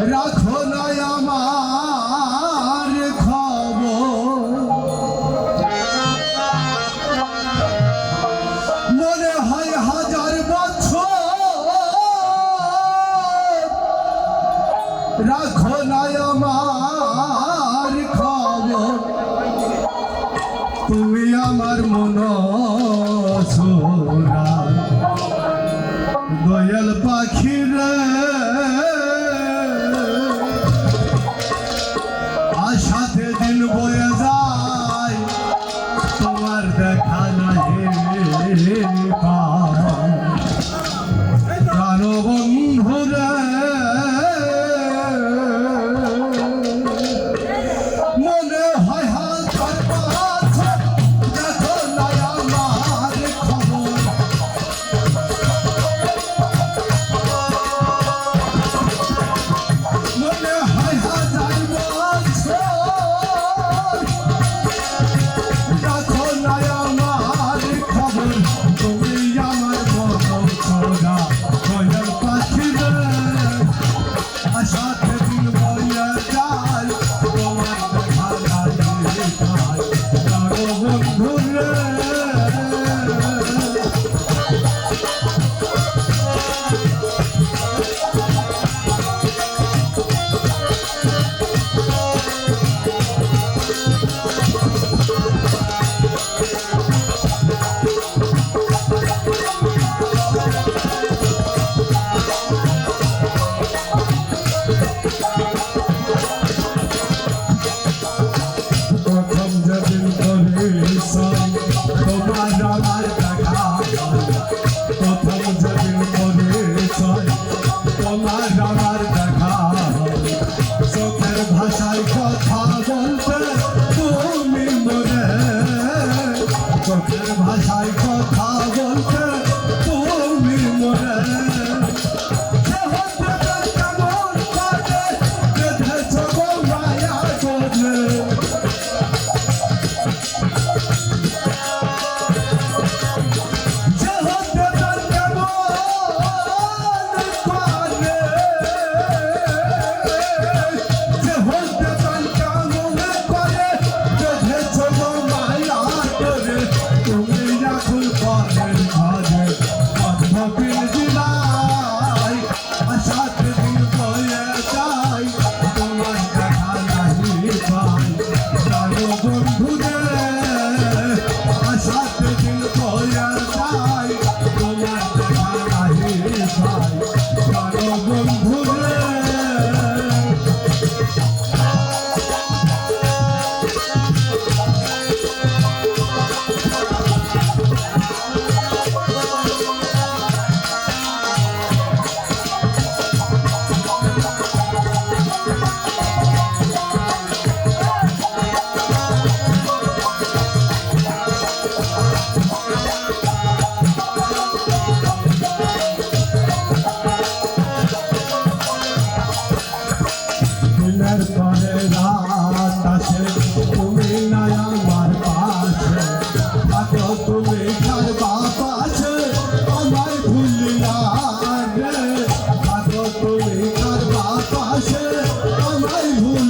রাখো না আমার খবর। মনে হয় হাজার বছর। 来 아, হুয়া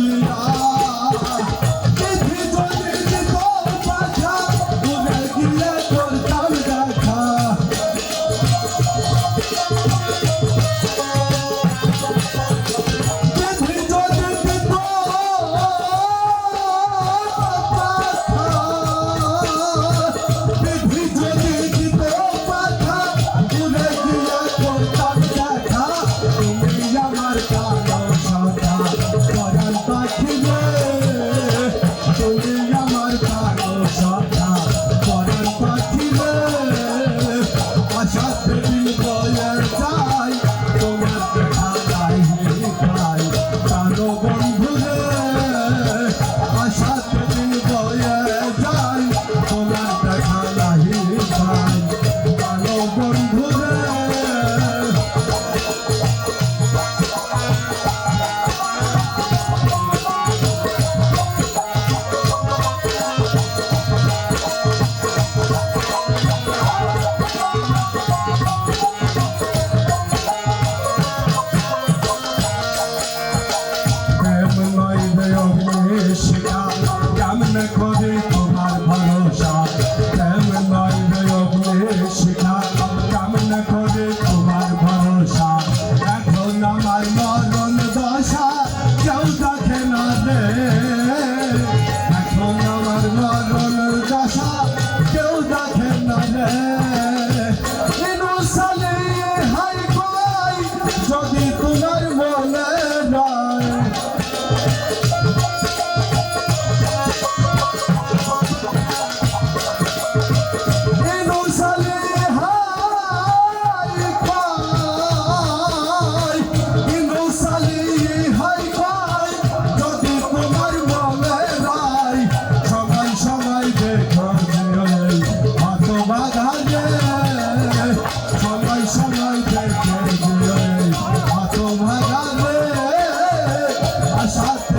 সাথে